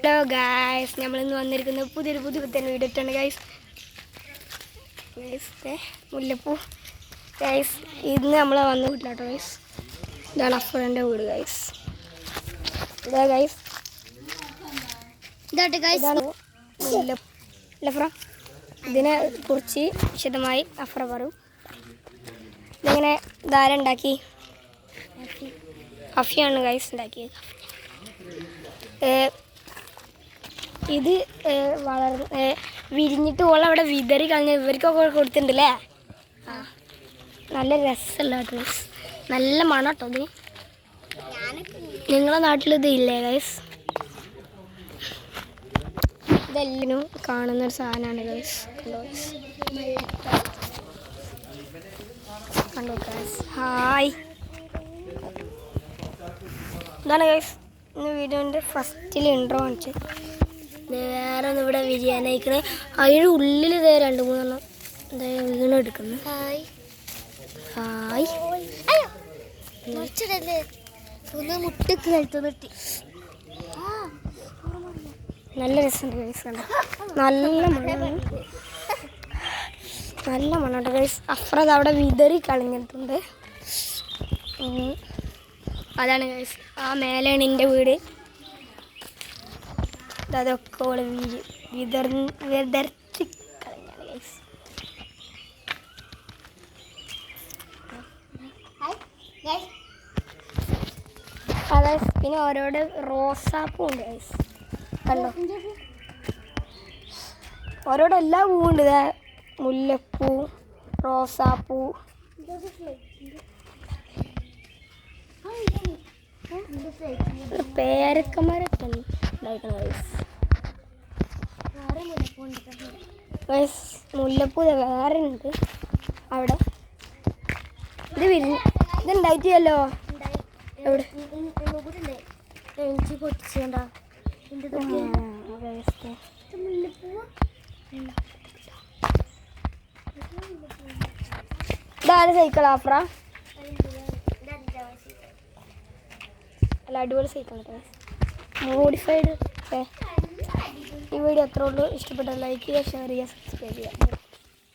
Hello guys നമ്മളിന്ന് വന്നിരിക്കുന്ന പുതിയൊരു പുതിയ പുത്തൻ വീഡിയോ ഇട്ടാണ് ഗായ്സ് ഗൈസ് മുല്ലപ്പൂ. ഗൈസ് ഇന്ന് നമ്മൾ വന്ന വീട്ടിലാട്ടോ ഗൈസ് ഇതാണ് അഫ്രന്റെ വീട് ഗൈസ് ഇതാ ഗൈസ് ഇതാട്ടെ ഗൈസ് ഇതാണ് മുല്ലപ്പൂ ഇതിനെ കുറിച്ച് വിശദമായി അഫ്ര പറയും. ഇതെങ്ങനെ ധാര ഉണ്ടാക്കി? കഫിയാണ് ഗൈസ് ഉണ്ടാക്കിയത്. ഇത് വളർന്ന് വിരിഞ്ഞിട്ട് ഓൾ അവിടെ വിതറി കളഞ്ഞ ഇവർക്കൊക്കെ കൊടുത്തിട്ടുണ്ടല്ലേ നല്ല രസമല്ല ഗൈസ് നല്ല മണം കേട്ടോ ഇത്. നിങ്ങളെ നാട്ടിൽ ഇത് ഇല്ലേ ഗൈസ് ഇതെല്ലാം കാണുന്ന ഒരു സാധനമാണ് ഗൈസ് കണ്ടോ ഗൈസ് ഹായ് ഇതാണ് ഗൈസ് ഇന്ന് വീഡിയോന്റെ ഫസ്റ്റിൽ ഇൻട്രോ കാണിച്ചത്. വേറെ ഒന്ന് ഇവിടെ അയക്കണേ അതിന്റെ ഉള്ളിൽ ഇതേ രണ്ട് മൂന്നെണ്ണം ഇതേ വീണെടുക്കുന്നു ഹായ്. ഹായ്. ഒന്ന് മുട്ടക്ക് നിർത്തി. നല്ല രസമുണ്ട് ഗൈസ് കണ്ടോ? നല്ല മണം നല്ല മണമുണ്ട് ഗൈസ് അഫ്രത് അവിടെ വിതറി കളഞ്ഞിട്ടുണ്ട്. അതാണ് ഗൈസ് ആ മേലെയാണ് എന്റെ വീട്. അതൊക്കെ ഓൾ വിതർ വിതർത്തി കളഞ്ഞാണ് ഗൈസ് അതായത് പിന്നെ ഓരോട് റോസാപ്പൂ ഉണ്ട് ഗൈസ് കണ്ടോ? ഓരോടെ എല്ലാ പൂവും ഉണ്ട്. മുല്ലപ്പൂ റോസാപ്പൂ. പേരക്കന്മാരൊക്കെ ഉണ്ടായിരിക്കണം ഗൈസ് മുല്ലപ്പൂ വേറെ ഉണ്ട്. അവിടെ. ഇത് വിരി ഇത് ഉണ്ടായിട്ടില്ലല്ലോ. എവിടെ. ഇതാര് സൈക്കിൾ ആഫ്ര? അല്ല അടിപൊളി സൈക്കിൾ മോഡിഫൈഡ് ഈ വീഡിയോ എത്ര ഉള്ളൂ. ഇഷ്ടപ്പെട്ട ലൈക്ക് ചെയ്യുക ഷെയർ ചെയ്യുക സബ്സ്ക്രൈബ് ചെയ്യുക.